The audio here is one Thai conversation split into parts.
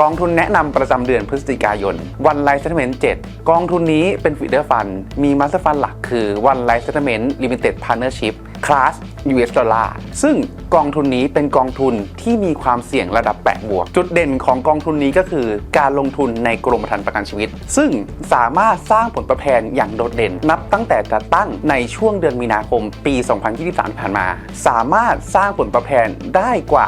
กองทุนแนะนำประจำเดือนพฤศจิกายน วันไลท์เซ t เมนต์7กองทุนนี้เป็นฟีเดอร์ฟัน มีมาสเตอร์ฟันหลักคือวันไลท์เซ t เมนต์ลิมิเต็ดพาร์เนอร์ชิพคลาส US ดอลลาร์ซึ่งกองทุนนี้เป็นกองทุนที่มีความเสี่ยงระดับ8บวก จุดเด่นของกองทุนนี้ก็คือการลงทุนในกรมธรรม์ประกันชีวิต ซึ่งสามารถสร้างผลตอบแทนอย่างโดดเด่น นับตั้งแต่จัดตั้งในช่วงเดือนมีนาคมปี 2023ที่ผ่านมา สามารถสร้างผลตอบแทนได้กว่า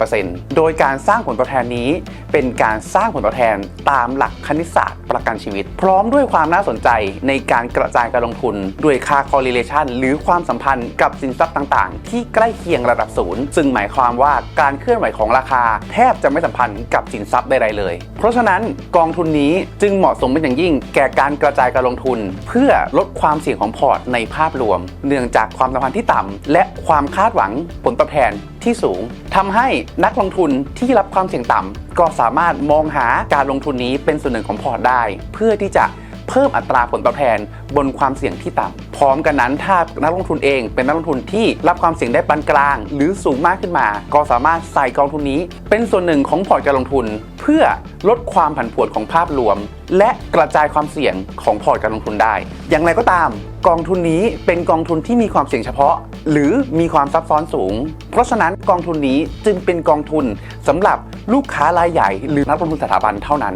28%โดยการสร้างผลตอบแทนนี้ เป็นการสร้างผลตอบแทนตามหลักคณิตศาสตร์ประกันชีวิต พร้อมด้วยความน่าสนใจในการกระจายการลงทุนด้วยค่า correlation หรือความสัมพันธ์กับสินทรัพย์ต่างๆ ที่ใกล้เคียงระดับศูนย์ซึ่งหมายความว่าการเคลื่อนไหวของราคา แทบจะไม่สัมพันธ์กับสินทรัพย์ใดๆเลย เพราะฉะนั้นกองทุนนี้จึงเหมาะสมเป็นอย่างยิ่ง แก่การกระจายการลงทุน เพื่อลดความเสี่ยงของพอร์ตในภาพรวม เนื่องจากความสัมพันธ์ที่ต่ำและความคาดหวังผลตอบแทนที่สูงทำให้นักลงทุนที่รับความเสี่ยงต่ำก็สามารถมองหาการลงทุนนี้เป็นส่วนหนึ่งของพอร์ตได้ เพื่อที่จะเพิ่มอัตราผลตอบแทนบนความเสี่ยงที่ต่ำพร้อมกันนั้นถ้านักลงทุนเองเป็นนักลงทุนที่รับความเสี่ยงได้ปานกลาง หรือสูงมากขึ้นมา ก็สามารถใส่กองทุนนี้ เป็นส่วนหนึ่งของพอร์ตการลงทุน เพื่อลดความผันผวนของภาพรวม และกระจายความเสี่ยงของพอร์ตการลงทุนได้ อย่างไรก็ตาม กองทุนนี้เป็นกองทุนที่มีความเสี่ยงเฉพาะ หรือมีความซับซ้อนสูง เพราะฉะนั้นกองทุนนี้จึงเป็นกองทุนสำหรับลูกค้ารายใหญ่ หรือนักลงทุนสถาบันเท่านั้น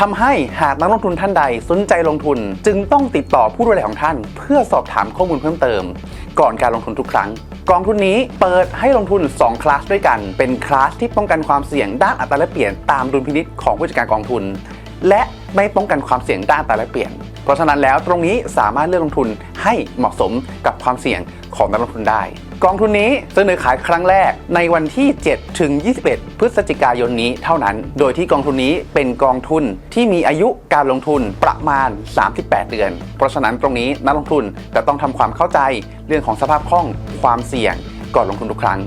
ทำให้หากนักลงทุนท่านใดสนใจลงทุน จึงต้องติดต่อผู้ดูแลของท่าน เพื่อสอบถามข้อมูลเพิ่มเติม ก่อนการลงทุนทุกครั้ง กองทุนนี้เปิดให้ลงทุน 2 คลาสด้วยกัน เป็นคลาสที่ป้องกันความเสี่ยงด้านอัตราแลกเปลี่ยนตามดุลพินิจของผู้จัดการกองทุน และไม่ป้องกันความเสี่ยงด้านตาแลกเปลี่ยน เพราะฉะนั้นแล้วตรงนี้สามารถเลือกลงทุนให้เหมาะสมกับความเสี่ยงของนักลงทุนได้ กองทุนนี้เสนอขายครั้งแรกในวันที่ 7 ถึง 21 พฤศจิกายนนี้เท่านั้น โดยที่กองทุนนี้เป็นกองทุนที่มีอายุการลงทุนประมาณ 38 เดือน เพราะฉะนั้นตรงนี้นักลงทุนจะต้องทำความเข้าใจเรื่องของสภาพคล่องความเสี่ยงก่อนลงทุนทุกครั้ง